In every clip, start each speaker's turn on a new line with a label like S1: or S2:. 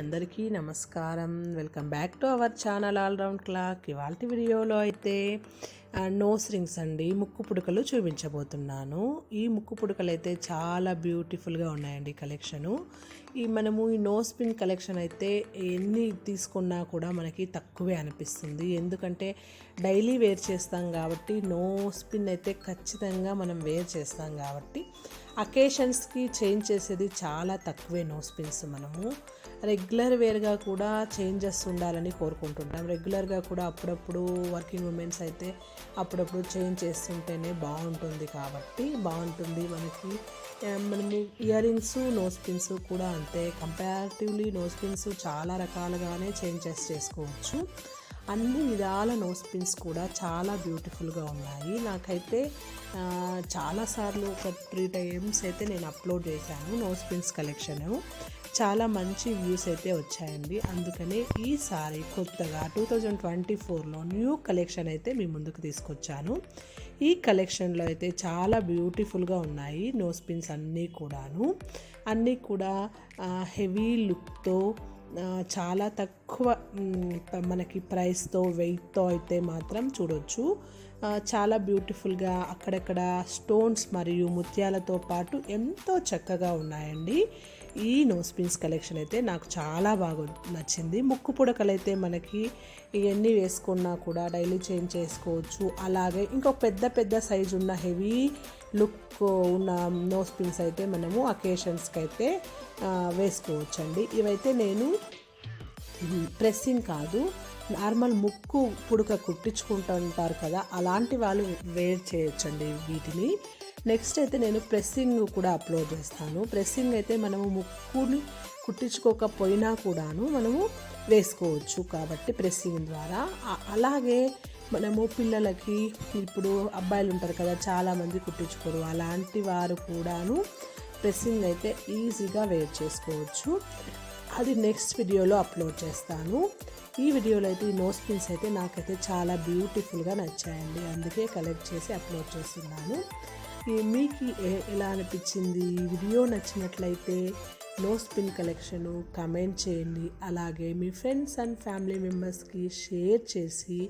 S1: అందరికీ నమస్కారం. Welcome back to our channel all round clock. ఇవాళ వీడియోలో అయితే నోస్ రింగ్స్ అండి ముక్కు పుడకలు చూపించబోతున్నాను. ఈ ముక్కు పుడకలు అయితే చాలా బ్యూటిఫుల్గా ఉన్నాయండి కలెక్షను. ఈ మనము ఈ నోస్ పిన్ కలెక్షన్ అయితే ఎన్ని తీసుకున్నా కూడా మనకి తక్కువే అనిపిస్తుంది. ఎందుకంటే డైలీ వేర్ చేస్తాం కాబట్టి నోస్ పిన్ అయితే ఖచ్చితంగా మనం వేర్ చేస్తాం కాబట్టి అకేషన్స్కి చేంజ్ చేసేది చాలా తక్కువే నోస్ పిన్స్ మనము. రెగ్యులర్ వేర్గా కూడా చేంజెస్ ఉండాలని కోరుకుంటుంటాం. రెగ్యులర్గా కూడా అప్పుడప్పుడు వర్కింగ్ ఉమెన్స్ అయితే అప్పుడప్పుడు చేంజ్ చేస్తుంటేనే బాగుంటుంది కాబట్టి బాగుంటుంది మనకి. మనము ఇయర్ రింగ్స్ నోస్ పిన్స్ కూడా అంతే. కంపారిటివ్లీ నోస్ పిన్స్ చాలా రకాలుగానే చేంజెస్ చేసుకోవచ్చు. అన్ని విధాల నోస్ పిన్స్ కూడా చాలా బ్యూటిఫుల్గా ఉన్నాయి. నాకైతే చాలాసార్లు ఒక త్రీ టైమ్స్ అయితే నేను అప్లోడ్ చేశాను నోస్ పిన్స్ కలెక్షను. చాలా మంచి వ్యూస్ అయితే వచ్చాయండి. అందుకనే ఈసారి కొత్తగా టూ థౌజండ్ ట్వంటీ ఫోర్లో న్యూ కలెక్షన్ అయితే మీ ముందుకు తీసుకొచ్చాను. ఈ కలెక్షన్లో అయితే చాలా బ్యూటిఫుల్గా ఉన్నాయి నోస్ పిన్స్ అన్నీ కూడాను. అన్నీ కూడా హెవీ లుక్తో చాలా తక్కువ మనకి ప్రైస్తో వెయిట్తో అయితే మాత్రం చూడొచ్చు. చాలా బ్యూటిఫుల్గా అక్కడక్కడ స్టోన్స్ మరియు ముత్యాలతో పాటు ఎంతో చక్కగా ఉన్నాయండి. ఈ నోస్ పిన్స్ కలెక్షన్ అయితే నాకు చాలా బాగా నచ్చింది. ముక్కు పుడకలు అయితే మనకి ఇవన్నీ వేసుకున్నా కూడా డైలీ చేంజ్ చేసుకోవచ్చు. అలాగే ఇంకొక పెద్ద పెద్ద సైజు ఉన్న హెవీ లుక్ ఉన్న నోస్ పిన్స్ అయితే మనము అకేషన్స్కి అయితే వేసుకోవచ్చండి. ఇవైతే నేను ప్రెస్సింగ్ కాదు నార్మల్ ముక్కు పుడక కుట్టించుకుంటూ ఉంటారు కదా అలాంటి వాళ్ళు వేర్ చేయొచ్చండి వీటిని. నెక్స్ట్ అయితే నేను ప్రెస్సింగ్ కూడా అప్లోడ్ చేస్తాను. ప్రెస్సింగ్ అయితే మనము ముక్కుని కుట్టించుకోకపోయినా కూడాను మనము వేసుకోవచ్చు. కాబట్టి ప్రెస్సింగ్ ద్వారా. అలాగే మనము పిల్లలకి ఇప్పుడు అబ్బాయిలు ఉంటారు కదా చాలామంది కుట్టించుకోరు. అలాంటి వారు కూడాను ప్రెస్సింగ్ అయితే ఈజీగా వేర్ చేసుకోవచ్చు. అది నెక్స్ట్ వీడియోలో అప్లోడ్ చేస్తాను. ఈ వీడియోలో అయితే ఈ నోస్ పిన్స్ అయితే నాకైతే చాలా బ్యూటిఫుల్గా నచ్చాయండి. అందుకే కలెక్ట్ చేసి అప్లోడ్ చేస్తున్నాను. మీకు ఏ- ఎలా అనిపించింది? ఈ వీడియో నచ్చినట్లయితే నోస్ పిన్ కలెక్షను కమెంట్ చేయండి. అలాగే మీ ఫ్రెండ్స్ అండ్ ఫ్యామిలీ మెంబర్స్కి షేర్ చేసి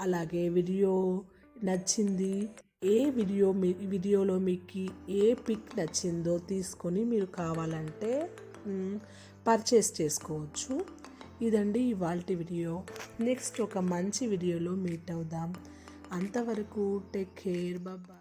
S1: అలాగే వీడియో నచ్చింది ఏ వీడియో మీ వీడియోలో మీకు ఏ పిక్ నచ్చిందో తీసుకొని మీరు కావాలంటే పర్చేస్ చేసుకోవచ్చు. ఇదండి ఇవాళ వీడియో నెక్స్ట్ ఒక మంచి వీడియోలో మీట్ అవుదాం. అంతవరకు టేక్ కేర్ బాబా